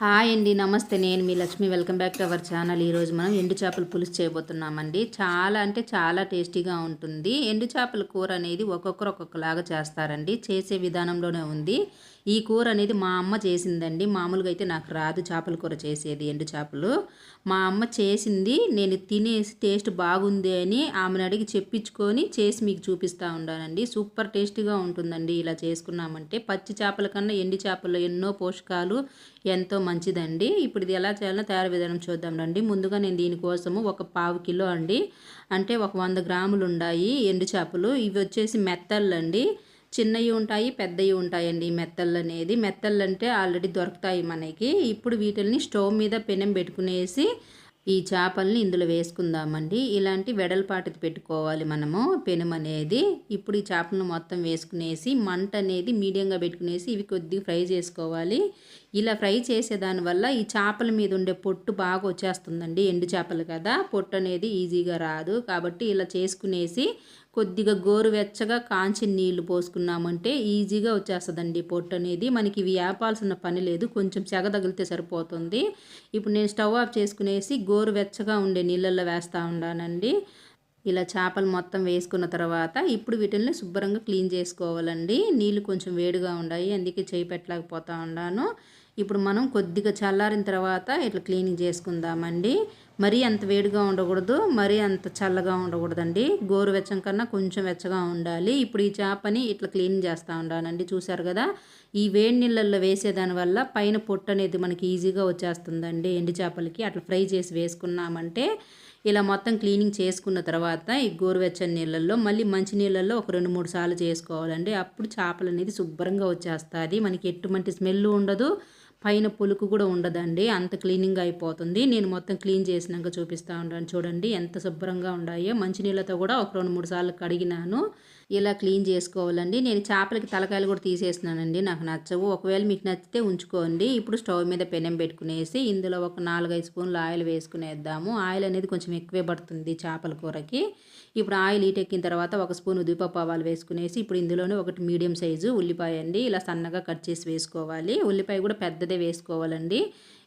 Hi అండి నమస్తే. నేను మీ Lakshmi. Welcome back to our channel. ఈరోజు మనం ఎండు చేపల పులుసు చేయబోతున్నామండి. చాలా అంటే చాలా టేస్టీగా ఉంటుంది. ఎండు చేపల కూర అనేది ఒక్కొక్కరు ఒక్కొక్కలాగా చేస్తారండి. చేసే విధానంలోనే ఉంది. ఈ కూర అనేది మా అమ్మ చేసిందండి. మామూలుగా అయితే నాకు రాదు చేపల కూర చేసేది ఎండు చేపలు. మా అమ్మ చేసింది నేను తినేసి టేస్ట్ బాగుంది అని ఆమెను అడిగి చెప్పించుకొని చేసి మీకు చూపిస్తూ ఉండానండి సూపర్ టేస్టీగా ఉంటుందండి ఇలా చేసుకున్నామంటే. పచ్చి చేపల కన్నా ఎండు చేపల్లో ఎన్నో పోషకాలు ఎంతో మంచిదండి. ఇప్పుడు ఇది ఎలా చేయాలో తయారు విధానం చూద్దాం రండి. ముందుగా నేను దీనికోసము ఒక పావు కిలో అండి. అంటే ఒక వంద గ్రాములు ఉన్నాయి ఎండు చేపలు. ఇవి వచ్చేసి మెత్తళ్ళండి. చిన్నవి ఉంటాయి పెద్దవి ఉంటాయండి మెత్తళ్ళు అనేది మెత్తళ్ళు అంటే ఆల్రెడీ దొరుకుతాయి మనకి. ఇప్పుడు వీటిని స్టవ్ మీద పెనం పెట్టుకునేసి ఈ చేపల్ని ఇందులో వేసుకుందామండి. ఇలాంటి వెడల్పాటిది పెట్టుకోవాలి మనము పెనం అనేది ఇప్పుడు ఈ చేపలను మొత్తం వేసుకునేసి మంట అనేది మీడియంగా పెట్టుకునేసి ఇవి కొద్దిగా ఫ్రై చేసుకోవాలి. ఇలా ఫ్రై చేసేదాని వల్ల ఈ చేపల మీద ఉండే పొట్టు బాగా వచ్చేస్తుందండి. ఎండు చేపలు కదా పొట్టు అనేది ఈజీగా రాదు. కాబట్టి ఇలా చేసుకునేసి కొద్దిగా గోరువెచ్చగా కాంచి నీళ్ళు పోసుకున్నామంటే ఈజీగా వచ్చేస్తుందండి పొట్టు అనేది. మనకి ఇవి వేపాల్సిన పని లేదు కొంచెం చెగ తగిలితే సరిపోతుంది. ఇప్పుడు నేను స్టవ్ ఆఫ్ చేసుకునేసి గోరువెచ్చగా ఉండే నీళ్ళల్లో వేస్తూ ఉన్నానండి ఇలా చేపలు మొత్తం వేసుకున్న తర్వాత ఇప్పుడు వీటిని శుభ్రంగా క్లీన్ చేసుకోవాలండి. నీళ్ళు కొంచెం వేడిగా ఉన్నాయి అందుకే చేయి పెట్టలేకపోతూ ఉన్నాను. ఇప్పుడు మనం కొద్దిగా చల్లారిన తర్వాత ఇట్లా క్లీనింగ్ చేసుకుందామండి. మరీ అంత వేడిగా ఉండకూడదు మరీ అంత చల్లగా ఉండకూడదండి. గోరువెచ్చం కన్నా కొంచెం వెచ్చగా ఉండాలి. ఇప్పుడు ఈ చేపని ఇట్లా క్లీన్ చేస్తూ ఉండాలండి. చూసారు కదా ఈ వేడి నీళ్ళల్లో వేసేదాని వల్ల పైన పొట్టు అనేది మనకి ఈజీగా వచ్చేస్తుందండి. ఎండి చేపలకి అట్లా ఫ్రై చేసి వేసుకున్నామంటే ఇలా మొత్తం క్లీనింగ్ చేసుకున్న తర్వాత ఈ గోరువెచ్చని నీళ్ళల్లో మళ్ళీ మంచి నీళ్ళల్లో ఒక రెండు మూడు సార్లు చేసుకోవాలండి. అప్పుడు చేపలు అనేది శుభ్రంగా వచ్చేస్తుంది. మనకి ఎటువంటి స్మెల్ ఉండదు. పైన పులుకు కూడా ఉండదండి. అంత క్లీనింగ్ అయిపోతుంది. నేను మొత్తం క్లీన్ చేసినాక చూపిస్తూ ఉంటాను. చూడండి ఎంత శుభ్రంగా ఉన్నాయో మంచినీళ్ళతో కూడా ఒక రెండు మూడు సార్లు కడిగినాను. ఇలా క్లీన్ చేసుకోవాలండి. నేను చేపలకి తలకాయలు కూడా తీసేసినానండి. నాకు నచ్చవు. ఒకవేళ మీకు నచ్చితే ఉంచుకోండి. ఇప్పుడు స్టవ్ మీద పెనం పెట్టుకునేసి ఇందులో ఒక నాలుగైదు స్పూన్లు ఆయిల్ వేసుకునేద్దాము. ఆయిల్ అనేది కొంచెం ఎక్కువే పడుతుంది చేపల కూరకి. ఇప్పుడు ఆయిల్ ఈటెక్కిన తర్వాత ఒక స్పూన్ ఉద్దిపప్పు ఆవాలు వేసుకునేసి ఇప్పుడు ఇందులోనే ఒకటి మీడియం సైజు ఉల్లిపాయ అండి. ఇలా సన్నగా కట్ చేసి వేసుకోవాలి. ఉల్లిపాయ కూడా పెద్దదే వేసుకోవాలండి.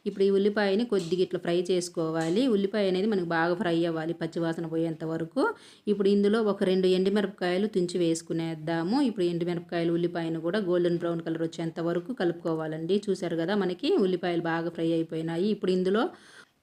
ఇప్పుడు ఈ ఉల్లిపాయని కొద్దిగా ఇట్లా ఫ్రై చేసుకోవాలి. ఉల్లిపాయ అనేది మనకు బాగా ఫ్రై అవ్వాలి పచ్చివాసన పోయేంత వరకు. ఇప్పుడు ఇందులో ఒక రెండు ఎండుమిరపకాయలు తుంచి వేసుకునేద్దాము. ఇప్పుడు ఎండుమిరపకాయలు ఉల్లిపాయను కూడా గోల్డెన్ బ్రౌన్ కలర్ వచ్చేంత వరకు కలుపుకోవాలండి. చూశారు కదా మనకి ఉల్లిపాయలు బాగా ఫ్రై అయిపోయినాయి. ఇప్పుడు ఇందులో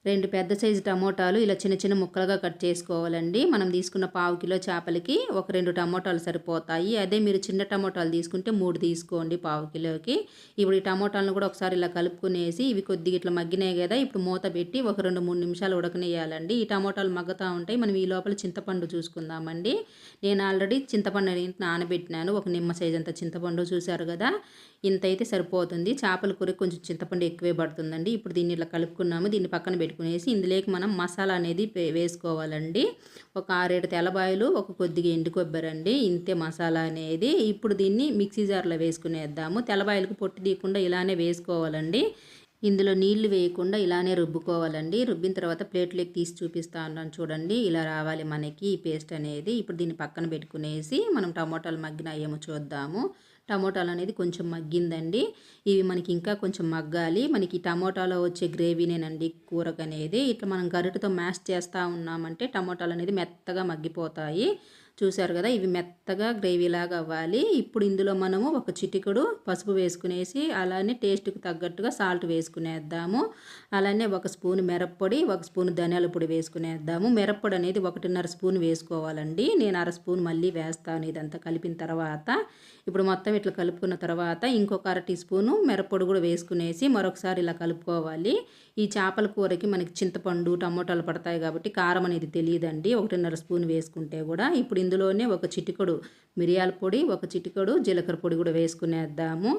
రెండు పెద్ద సైజు టమోటాలు ఇలా చిన్న చిన్న ముక్కలుగా కట్ చేసుకోవాలండి. మనం తీసుకున్న పావు కిలో చేపలకి ఒక రెండు టమోటాలు సరిపోతాయి. అదే మీరు చిన్న టమోటాలు తీసుకుంటే మూడు తీసుకోండి పావు కిలోకి. ఇప్పుడు ఈ టమోటాలను కూడా ఒకసారి ఇలా కలుపుకునేసి ఇవి కొద్దిగా ఇట్లా మగ్గినాయి కదా ఇప్పుడు మూత పెట్టి ఒక రెండు మూడు నిమిషాలు ఉడకనేయాలండి ఈ టమోటాలు మగ్గుతూ ఉంటాయి. మనం ఈ లోపల చింతపండు చూసుకుందామండి. నేను ఆల్రెడీ చింతపండు నానబెట్టినాను. ఒక నిమ్మ సైజ్ అంత చింతపండు చూశారు కదా ఇంత అయితే సరిపోతుంది. చేపల కూర కొంచెం చింతపండు ఎక్కువే పడుతుందండి. ఇప్పుడు దీన్ని ఇట్లా కలుపుకున్నాము. దీన్ని పక్కన పెట్టుకునేసి ఇందులోకి మనం మసాలా అనేది వేసుకోవాలండి. ఒక ఆరేడు తెల్లబాయలు ఒక కొద్దిగా ఎండు కొబ్బరి అండి. ఇంతే మసాలా అనేది. ఇప్పుడు దీన్ని మిక్సీ జార్లో వేసుకునేద్దాము. తెల్లబాయలకు పొట్టు తీయకుండా ఇలానే వేసుకోవాలండి. ఇందులో నీళ్ళు వేయకుండా ఇలానే రుబ్బుకోవాలండి. రుబ్బిన తర్వాత ప్లేట్లోకి తీసి చూపిస్తా ఉన్నాను చూడండి. ఇలా రావాలి మనకి ఈ పేస్ట్ అనేది. ఇప్పుడు దీన్ని పక్కన పెట్టుకునేసి మనం టమోటాలు మగ్గిన ఏమో చూద్దాము. టమోటాలు అనేది కొంచెం మగ్గిందండి. ఇవి మనకి ఇంకా కొంచెం మగ్గాలి. మనకి టమోటాలో వచ్చే గ్రేవీనేనండి కూరకు అనేది ఇట్లా మనం గరిటతో మ్యాష్ చేస్తూ ఉన్నామంటే టమోటాలు అనేది మెత్తగా మగ్గిపోతాయి. చూశారు కదా ఇవి మెత్తగా గ్రేవీలాగా అవ్వాలి. ఇప్పుడు ఇందులో మనము ఒక చిటికడు పసుపు వేసుకునేసి అలానే టేస్ట్కి తగ్గట్టుగా సాల్ట్ వేసుకునేద్దాము. అలానే ఒక స్పూన్ మిరప్పొడి ఒక స్పూన్ ధనియాల పొడి వేసుకునేద్దాము. మిరప్పొడి అనేది ఒకటిన్నర స్పూన్ వేసుకోవాలండి. నేను అర స్పూన్ మళ్ళీ వేస్తాను ఇదంతా కలిపిన తర్వాత. ఇప్పుడు మొత్తం ఇట్లా కలుపుకున్న తర్వాత ఇంకొక అర టీ స్పూను మిరప్పొడి కూడా వేసుకునేసి మరొకసారి ఇలా కలుపుకోవాలి. ఈ చేపల కూరకి మనకి చింతపండు టమోటాలు పడతాయి కాబట్టి కారం అనేది తెలియదండి. ఒకటిన్నర స్పూన్ వేసుకుంటే కూడా ఇప్పుడు ఇందులోనే ఒక చిటికడు మిరియాల పొడి ఒక చిటికడు జీలకర్ర పొడి కూడా వేసుకునేద్దాము.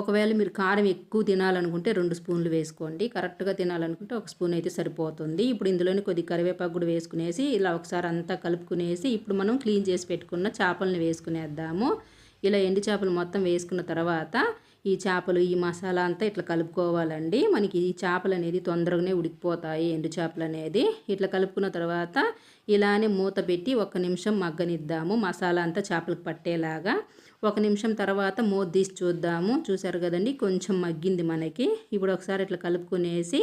ఒకవేళ మీరు కారం ఎక్కువ తినాలనుకుంటే రెండు స్పూన్లు వేసుకోండి. కరెక్ట్గా తినాలనుకుంటే ఒక స్పూన్ అయితే సరిపోతుంది. ఇప్పుడు ఇందులోనే కొద్ది కరివేపాకు కూడా వేసుకునేసి ఇలా ఒకసారి అంతా కలుపుకునేసి ఇప్పుడు మనం క్లీన్ చేసి పెట్టుకున్న చేపలను వేసుకునేద్దాము. ఇలా ఎండి చేపలు మొత్తం వేసుకున్న తర్వాత ఈ చేపలు ఈ మసాలా అంతా ఇట్లా కలుపుకోవాలండి. మనకి ఈ చేపలు అనేది తొందరగానే ఉడికిపోతాయి ఎండు చేపలు అనేది ఇట్లా కలుపుకున్న తర్వాత ఇలానే మూత పెట్టి ఒక నిమిషం మగ్గనిద్దాము మసాలా అంతా చేపలకు పట్టేలాగా. ఒక నిమిషం తర్వాత మూత తీసి చూద్దాము. చూసారు కదండి కొంచెం మగ్గింది మనకి. ఇప్పుడు ఒకసారి ఇట్లా కలుపుకునేసి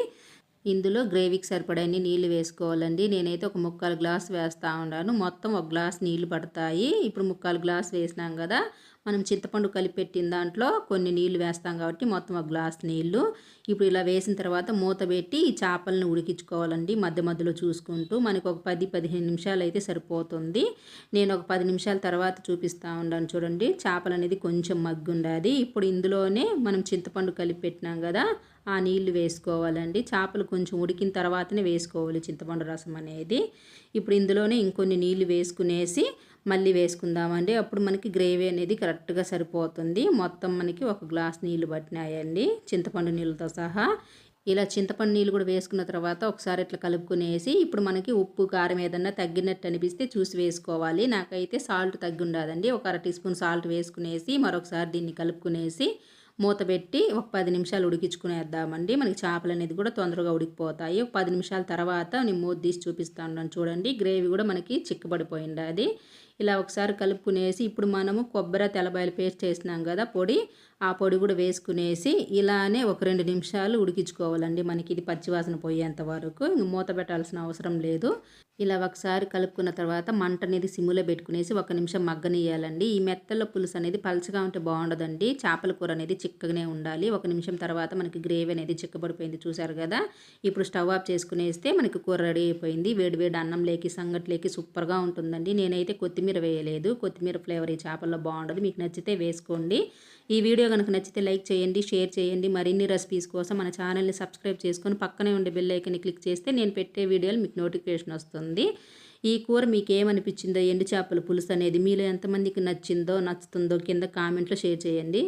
ఇందులో గ్రేవీకి సరిపడని నీళ్ళు వేసుకోవాలండి. నేనైతే ఒక ముక్కాలు గ్లాస్ వేస్తూ ఉన్నాను. మొత్తం ఒక గ్లాస్ నీళ్ళు పడతాయి. ఇప్పుడు ముక్కాలు గ్లాస్ వేసినాం కదా మనం చింతపండు కలిపెట్టిన దాంట్లో కొన్ని నీళ్ళు వేస్తాం కాబట్టి మొత్తం ఒక గ్లాస్ నీళ్ళు. ఇప్పుడు ఇలా వేసిన తర్వాత మూత పెట్టి ఈ చేపలను ఉడికించుకోవాలండి మధ్య మధ్యలో చూసుకుంటూ. మనకు ఒక పది పదిహేను నిమిషాలు అయితే సరిపోతుంది. నేను ఒక పది నిమిషాల తర్వాత చూపిస్తూ ఉన్నాను చూడండి. చేపలు అనేది కొంచెం మగ్గుండాది. ఇప్పుడు ఇందులోనే మనం చింతపండు కలిపి పెట్టినాం కదా ఆ నీళ్ళు వేసుకోవాలండి. చేపలు కొంచెం ఉడికిన తర్వాతనే వేసుకోవాలి చింతపండు రసం అనేది. ఇప్పుడు ఇందులోనే ఇంకొన్ని నీళ్ళు వేసుకునేసి మళ్ళీ వేసుకుందామండి అప్పుడు మనకి గ్రేవీ అనేది కరెక్ట్గా సరిపోతుంది. మొత్తం మనకి ఒక గ్లాస్ నీళ్ళు పట్టినాయండి. చింతపండు నీళ్ళతో సహా. ఇలా చింతపండు నీళ్ళు కూడా వేసుకున్న తర్వాత ఒకసారి ఇట్లా కలుపుకునేసి ఇప్పుడు మనకి ఉప్పు కారం ఏదన్నా తగ్గినట్టు అనిపిస్తే చూసి వేసుకోవాలి. నాకైతే సాల్ట్ తగ్గి ఉండదండి ఒక అర టీ స్పూన్ సాల్ట్ వేసుకునేసి మరొకసారి దీన్ని కలుపుకునేసి మూత పెట్టి ఒక పది నిమిషాలు ఉడికించుకునేద్దామండి. మనకి చేపలు అనేది కూడా తొందరగా ఉడికిపోతాయి. ఒక పది నిమిషాల తర్వాత నేను మూత తీసి చూపిస్తాను చూడండి. గ్రేవీ కూడా మనకి చిక్కబడిపోయింది అది. ఇలా ఒకసారి కలుపుకునేసి ఇప్పుడు మనము కొబ్బరి తెల్లబాయలు పేస్ట్ చేసినాం కదా పొడి ఆ పొడి కూడా వేసుకునేసి ఇలానే ఒక రెండు నిమిషాలు ఉడికించుకోవాలండి. మనకి ఇది పచ్చివాసన పోయేంత వరకు. మూత పెట్టాల్సిన అవసరం లేదు. ఇలా ఒకసారి కలుపుకున్న తర్వాత మంట అనేది సిమ్లో పెట్టుకునేసి ఒక నిమిషం మగ్గనియాలండి ఈ మెత్తల పులుసు అనేది పలచగా ఉంటే బాగుండదండి. చేపల కూర అనేది చిక్కగానే ఉండాలి. ఒక నిమిషం తర్వాత మనకి గ్రేవీ అనేది చిక్కబడిపోయింది చూసారు కదా. ఇప్పుడు స్టవ్ ఆఫ్ చేసుకునేస్తే మనకి కూర రెడీ అయిపోయింది. వేడివేడి అన్నం లేకి సంగట్లేకి సూపర్గా ఉంటుందండి. నేనైతే కొత్తిమీర కొత్తిమీర వేయలేదు. కొత్తిమీర ఫ్లేవర్ ఈ చేపల్లో బాగుండదు. మీకు నచ్చితే వేసుకోండి. ఈ వీడియో కనుక నచ్చితే లైక్ చేయండి షేర్ చేయండి. మరిన్ని రెసిపీస్ కోసం మన ఛానల్ని సబ్స్క్రైబ్ చేసుకొని పక్కనే ఉండే బెల్ ఐకన్ని క్లిక్ చేస్తే నేను పెట్టే వీడియోలు మీకు నోటిఫికేషన్ వస్తుంది. ఈ కూర మీకు ఏమనిపించిందో ఎండు చేపల పులుసు అనేది మీలో ఎంతమందికి నచ్చిందో నచ్చుతుందో కింద కామెంట్లో షేర్ చేయండి.